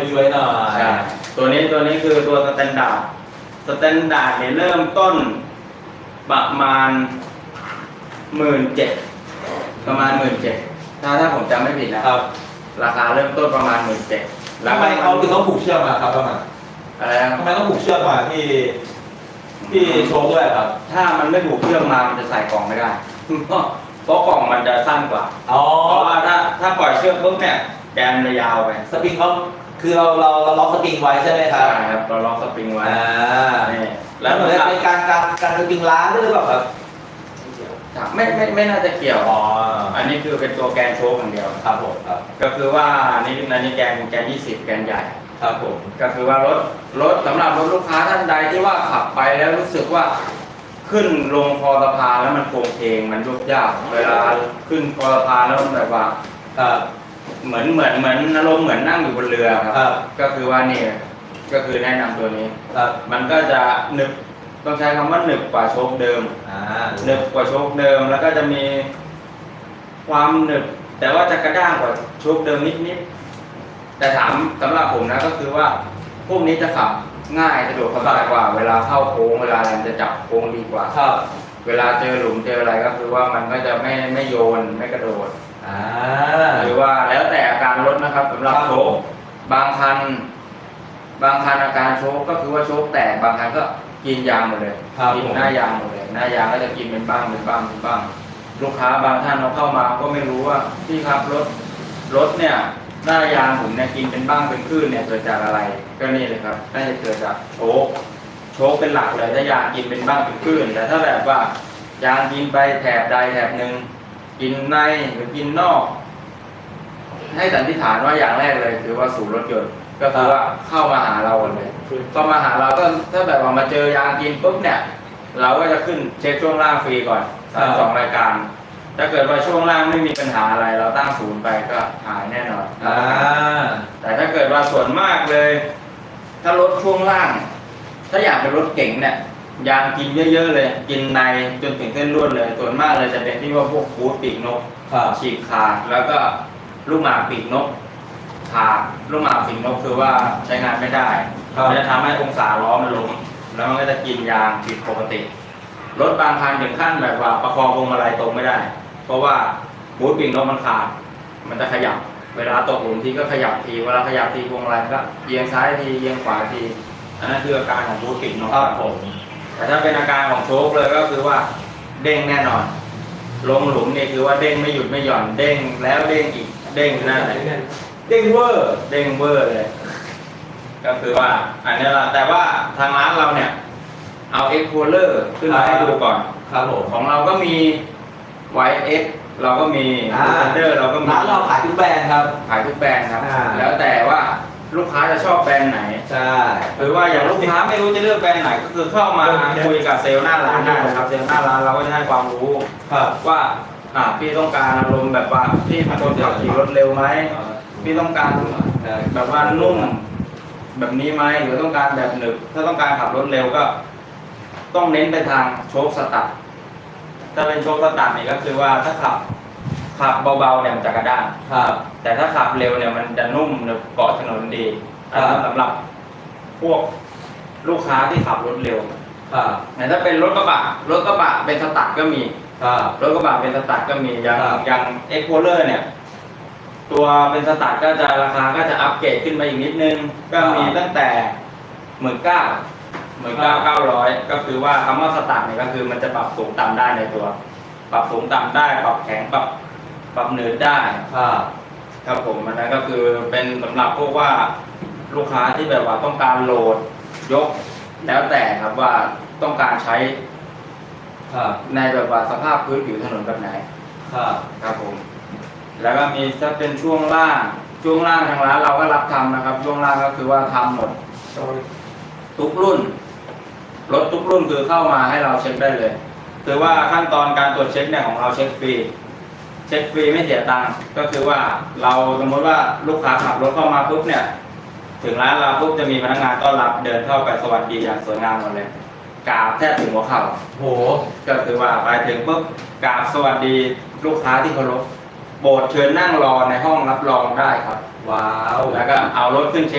มาย้วยหน่อยใช่ตัวนี้ตัวนี้คือตัวสแตนดาร์ดสแตนดาร์ดเนี่ยเริ่มต้นประมาณหมื่นเจ็ดประมาณหมื่นเจ็ดถ้าถ้าผมจำไม่ผิดนะ ครับราคาเริ่มต้นประมาณหมื่นเจ็ดทำไมเขาถึงต้องผูกเชือกมาครับประมาณอะไรนะทำไมต้องผูกเชือกมาที่ที่โชว์ด้วยครับ ถ้ามันไม่ถูกเครื่องมา มันจะใส่กล่องไม่ได้ เพราะกล่องมันจะสั้นกว่า อ๋อเพราะว่าถ้าถ้าปล่อยเชือกปุ๊บเนี่ยแกนมันจะยาวไป สปริงเขา คือเราเราเราล็อกสปริงไว้ใช่ไหมครับใช่ครับเราล็อกสปริงไว้อ่านี่แล้วเหมือนจะเป็นการการการสปริงล้างด้วยหรือเปล่าครับไม่ไม่ไม่น่าจะเกี่ยวอ๋ออันนี้คือเป็นตัวแกนโชว์อย่างเดียวครับผมครับก็คือว่านี่อันนี้แกนแกน20แกนใหญ่ครับผมก็คือว่ารถรถสำหรับรถลูกค้าท่านใดที่ว่าขับไปแล้วรู้สึกว่า ขึ้นลงคอสะพานแล้วมันโค้งเคงมันยุบยากเวลาขึ้นคอสะพานแล้วมันแบบว่าครับ เหมือนเหมือนเหมือนอารมณ์เหมือนนั่งอยู่บนเรือครับครับก็คือว่านี่ก็คือแนะนำตัวนี้ ครับมันก็จะหนึบต้องใช้คำว่าหนึบกว่าโชคเดิม อ่าหนึบกว่าโชคเดิมแล้วก็จะมีความหนึบ แต่ว่าจะกระด้างกว่าโชคเดิมนิดๆแต่ถามสำหรับผมนะก็คือว่าพวกนี้จะขับง่ายสะดวกสบายกว่า เวลาเข้าโค้งเวลาอะไรมันจะจับโค้งดีกว่า ครับ เวลาเจอหลุมเจออะไรก็คือว่ามันก็จะไม่ไม่โยนไม่กระโดด อ่า หรือว่าแล้วแต่อาการรถนะครับสำหรับครับ โชคบางคัน บางคันอาการโชคก็คือว่าโชคแตกบางคันก็กินยางหมดเลยครับกินผมหน้ายางหมดเลยหน้ายางก็จะกินเป็นบ้างเป็นบ้างเป็นบ้าง ลูกค้าบางท่านเราเข้ามาก็ไม่รู้ว่าพี่ครับรถรถเนี่ย หน้ายางผมเนี่ยกินเป็นบ้างเป็นคลื่นเนี่ยเกิดจากอะไรก็นี่เลยครับน่าจะเกิดจากโชคโชคเป็นหลักเลยถ้ายางกินเป็นบ้างเป็นคลื่นแต่ถ้าแบบว่ายางกินไปแถบใดแถบหนึ่ง กินในหรือกินนอก ให้สันนิษฐานว่าอย่างแรกเลยคือว่าสูบรถยนต์ก็คือว่าเข้ามาหาเราก่อนเลยเข้ามาหาเราก็ถ้าแบบว่ามาเจอยางกินปุ๊บเนี่ย เราก็จะขึ้นเช็คช่วงล่างฟรีก่อนทั้งสองรายการถ้าเกิดว่าช่วงล่างไม่มีปัญหาอะไร เราตั้งศูนย์ไปก็หายแน่นอนอ่าแต่ถ้าเกิดว่าส่วนมากเลย ถ้ารถช่วงล่าง ถ้าอยากเป็นรถเก๋งเนี่ย ยางกินเยอะๆเลย กินในจนถึงเส้นลวดเลย ส่วนมากเลยจะเป็นที่ว่าพวกบูทปีกนกครับฉีกขาดแล้วก็ลูกหมากปีกนกขาดลูกหมากปีกนกคือว่าใช้งานไม่ได้ครับ มันจะทำให้องศาล้อมันลงแล้วมันก็จะกินยางผิดปกติรถบางคันถึงขั้นแบบว่าประคองพวงมาลัยตรงไม่ได้ เพราะว่าบูทปีกนกมันขาด มันจะขยับ เวลาตกหลุมทีก็ขยับทีเวลาขยับทีพวงมาลัยมันก็เอียงซ้ายทีเอียงขวาทีอันนั้นคืออาการของบูทปีกนกครับผม แต่ถ้าเป็นอาการของโชคเลยก็คือว่าเด้งแน่นอน ลงหลุมนี่คือว่าเด้งไม่หยุดไม่หย่อนเด้งแล้วเด้งอีกเด้งอยู่นั่นแหละเด้งเวอร์เด้งเวอร์เลย ก็คือว่าอันนี้ละแต่ว่าทางร้านเราเนี่ยเอาเอ็กโคเลอร์ขึ้นมาให้ดูก่อนครับผมของเราก็มีไวเอ็กเราก็มีเซนเดอร์เราก็มีร้านเราขายทุกแบรนด์ครับ ขายทุกแบรนด์ครับ แล้วแต่ว่า ลูกค้าจะชอบแบรนด์ไหนใช่หรือว่าอย่างลูกค้าไม่รู้จะเลือกแบรนด์ไหนก็คือเข้ามาคุยกับเซลล์หน้าร้านได้นะครับเซลล์หน้าร้านเราก็จะให้ความรู้ครับว่าอ่าพี่ต้องการอารมณ์แบบว่าพี่เป็นคนขับขี่รถเร็วไหมพี่ต้องการแบบว่านุ่มแบบนี้ไหมหรือต้องการแบบหนึบถ้าต้องการขับรถเร็วก็ ต้องเน้นไปทางโชคสตาร์ทถ้าเป็นโชคสตาร์ทนี่ก็คือว่าถ้าขับ ขับเบาๆเนี่ยมันจะกระด้างครับ แต่ถ้าขับเร็วเนี่ยมันจะนุ่มหนึบเกาะถนนดีอันนั้นสำหรับพวกลูกค้าที่ขับรถเร็วครับ แต่ถ้าเป็นรถกระบะรถกระบะเป็นสตาร์ทก็มี ครับ รถกระบะเป็นสตาร์ทก็มีอย่างครับ อย่างเอ็กโพเลอร์เนี่ย ตัวเป็นสตาร์ทก็จะราคาก็จะอัปเกรดขึ้นมาอีกนิดนึง ก็มีตั้งแต่หมื่นเก้าหมื่นเก้าเก้าร้อยก็คือว่าคำว่าสตาร์ทเนี่ยก็คือมันจะปรับสูงต่ำได้ในตัว ปรับสูงต่ำได้ปรับแข็งปรับ ปรับเนิร์ดได้ครับครับผมอันนั้นก็คือเป็นสำหรับพวกว่าลูกค้าที่แบบว่าต้องการโหลดยกแล้วแต่ครับว่าต้องการใช้ครับในแบบว่าสภาพพื้นผิวถนนแบบไหนครับครับผม แล้วก็มีถ้าเป็นช่วงล่าง ช่วงล่างทางร้านเราก็รับทำนะครับ ช่วงล่างก็คือว่าทำหมดทุกรุ่นรถทุกรุ่นคือเข้ามาให้เราเช็คได้เลย คือว่าขั้นตอนการตรวจเช็คเนี่ยของเราเช็คฟรี เช็คฟรีไม่เสียตังค์ก็คือว่าเราสมมติว่าลูกค้าขับรถเข้ามาปุ๊บเนี่ยถึงร้านเราปุ๊บจะมีพนักงานต้อนรับเดินเข้าไปสวัสดีอย่างสวยงามหมดเลยกราบแทบถึงหัวเข่าโหก็คือว่าไปถึงปุ๊บกราบสวัสดีลูกค้าที่เคารพโปรดเชิญนั่งรอในห้องรับรองได้ครับ ว้าว แล้วก็เอารถขึ้นเช็ค